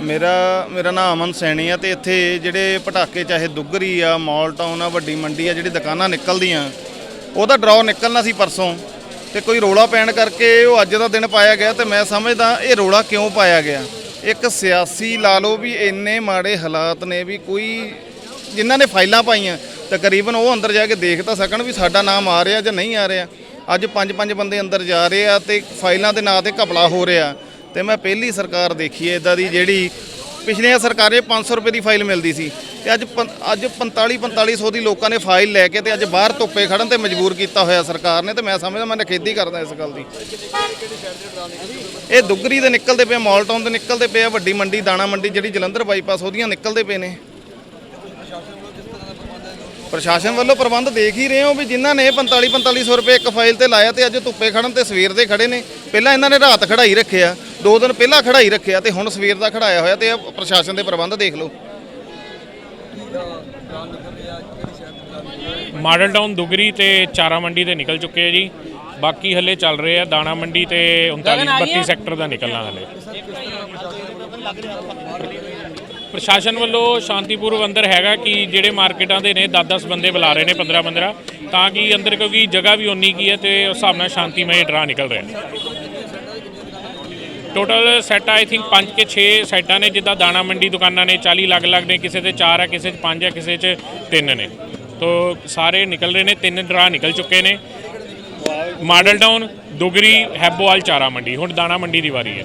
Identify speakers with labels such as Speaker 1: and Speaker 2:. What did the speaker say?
Speaker 1: ਮੇਰਾ ਮੇਰਾ ਨਾਮ ਅਮਨ ਸੈਣੀ ਆ ਤੇ ਇੱਥੇ ਜਿਹੜੇ ਪਟਾਕੇ, ਚਾਹੇ ਦੁੱਗਰੀ ਆ, ਮਾਲ ਟਾਊਨ ਆ, ਵੱਡੀ ਮੰਡੀ ਆ, ਜਿਹੜੀ ਦੁਕਾਨਾਂ ਨਿਕਲਦੀਆਂ, ਉਹਦਾ ਡਰਾਅ ਨਿਕਲਣਾ ਸੀ ਪਰਸੋਂ। ਤੇ ਕੋਈ ਰੋਲਾ ਪੈਣ ਕਰਕੇ ਉਹ ਅੱਜ ਦਾ ਦਿਨ ਪਾਇਆ ਗਿਆ ਤੇ ਮੈਂ ਸਮਝਦਾ ਇਹ ਰੋਲਾ ਕਿਉਂ ਪਾਇਆ ਗਿਆ? ਇੱਕ ਸਿਆਸੀ ਲਾ ਲਓ ਵੀ ਇੰਨੇ ਮਾੜੇ ਹਾਲਾਤ ਨੇ ਵੀ ਕੋਈ, ਜਿਨ੍ਹਾਂ ਨੇ ਫਾਈਲਾਂ ਪਾਈਆਂ, ਤਕਰੀਬਨ ਉਹ ਅੰਦਰ ਜਾ ਕੇ ਦੇਖ ਤਾਂ ਸਕਣ ਵੀ ਸਾਡਾ ਨਾਮ ਆ ਰਿਹਾ ਜਾਂ ਨਹੀਂ ਆ ਰਿਹਾ। ਅੱਜ ਪੰਜ ਪੰਜ ਬੰਦੇ ਅੰਦਰ ਜਾ ਰਹੇ ਆ ਤੇ ਫਾਈਲਾਂ ਦੇ ਨਾਂ ਤੇ ਘਪਲਾ ਹੋ ਰਿਹਾ। ਤੇ ਮੈਂ ਪਹਿਲੀ ਸਰਕਾਰ ਦੇਖੀ ਹੈ ਇਦਾਂ ਦੀ ਜਿਹੜੀ ਪਿਛਲੀਆਂ ਸਰਕਾਰੇ 500 ਰੁਪਏ ਦੀ ਫਾਈਲ ਮਿਲਦੀ ਸੀ। ਤੇ ਅੱਜ ਪੰ- ਅੱਜ 45 4500 ਦੀ ਲੋਕਾਂ ਨੇ ਫਾਈਲ ਲੈ ਕੇ ਤੇ ਅੱਜ ਬਾਹਰ ਧੁੱਪੇ ਖੜਨ ਤੇ ਮਜਬੂਰ ਕੀਤਾ ਹੋਇਆ ਸਰਕਾਰ ਨੇ ਤੇ ਮੈਂ ਸਮਝਦਾ ਮੈਂ ਨਖੇਦੀ ਕਰਦਾ ਇਸ ਗੱਲ ਦੀ। ਇਹ ਦੁੱਗਰੀ ਦੇ ਨਿਕਲਦੇ ਪਏ ਮਾਲ ਟਾਊਨ ਦੇ ਨਿਕਲਦੇ ਪਏ ਆ, ਵੱਡੀ ਮੰਡੀ, ਦਾਣਾ ਮੰਡੀ ਜਿਹੜੀ ਜਲੰਧਰ ਬਾਈਪਾਸ ਉਹਦੀਆਂ ਨਿਕਲਦੇ ਪਏ ਨੇ। ਪ੍ਰਸ਼ਾਸਨ ਵੱਲੋਂ ਪ੍ਰਬੰਧ ਦੇਖ ਹੀ ਰਹੇ ਹੋ ਵੀ ਜਿਨ੍ਹਾਂ ਨੇ 45 4500 ਰੁਪਏ ਇੱਕ ਫਾਈਲ ਤੇ ਲਾਇਆ ਤੇ ਅੱਜ ਧੁੱਪੇ ਖੜਨ ਤੇ ਸਵੇਰ ਦੇ ਖੜੇ ਨੇ। ਪਹਿਲਾਂ ਇਹਨਾਂ ਨੇ ਰਾਤ ਖੜਾਈ ਰੱਖਿਆ, ਦੋ ਦਿਨ ਪਹਿਲਾਂ ਖੜਾਈ ਰੱਖਿਆ ਤੇ ਹੁਣ ਸਵੇਰ ਦਾ ਖੜਾਇਆ ਹੋਇਆ ਤੇ ਇਹ ਪ੍ਰਸ਼ਾਸਨ ਦੇ ਪ੍ਰਬੰਧ ਦੇਖ ਲਓ।
Speaker 2: ਮਾਡਲ ਟਾਊਨ ਦੁਗਰੀ ਤੇ ਚਾਰਾ ਮੰਡੀ ਤੇ ਨਿਕਲ ਚੁੱਕੇ ਆ ਜੀ। ਬਾਕੀ ਹੱਲੇ ਚੱਲ ਰਹੇ ਆ ਦਾਣਾ ਮੰਡੀ ਤੇ 39 32 ਸੈਕਟਰ ਦਾ ਨਿਕਲਣਾ ਹਲੇ। ਪ੍ਰਸ਼ਾਸਨ ਵੱਲੋਂ ਸ਼ਾਂਤੀਪੂਰਵ ਅੰਦਰ ਹੈਗਾ ਕਿ ਜਿਹੜੇ ਮਾਰਕੀਟਾਂ ਦੇ ਨੇ 10-10 ਬੰਦੇ ਬੁਲਾ ਰਹੇ ਨੇ 15-15 ਤਾਂ ਕਿ ਅੰਦਰ ਕਿਉਂਕਿ ਜਗ੍ਹਾ ਵੀ ਉਨੀ ਕੀ ਹੈ ਤੇ ਉਸ ਹਿਸਾਬ ਨਾਲ ਸ਼ਾਂਤੀਮਈ ਡਰਾ ਨਿਕਲ ਰਿਹਾ ਟੋਟਲ ਸੈੱਟ ਆਈ ਥਿੰਕ 5 ਕੇ 6 ਸੈੱਟਾਂ ਨੇ ਜਿੱਦਾਂ ਦਾਣਾ ਮੰਡੀ ਦੁਕਾਨਾਂ ਨੇ 40 ਅਲੱਗ-ਅਲੱਗ ਨੇ ਕਿਸੇ ਤੇ 4 ਹੈ ਕਿਸੇ 'ਚ 5 ਹੈ ਕਿਸੇ 'ਚ 3 ਨੇ। ਤੋ ਸਾਰੇ ਨਿਕਲ ਰਹੇ ਨੇ ਤਿੰਨ ਡਰਾ ਨਿਕਲ ਚੁੱਕੇ ਨੇ। ਮਾਡਲ ਟਾਊਨ ਦੁਗਰੀ ਹੈਬੋਵਾਲ ਚਾਰਾ ਮੰਡੀ ਹੁਣ ਦਾਣਾ ਮੰਡੀ ਦੀ ਵਾਰੀ ਹੈ।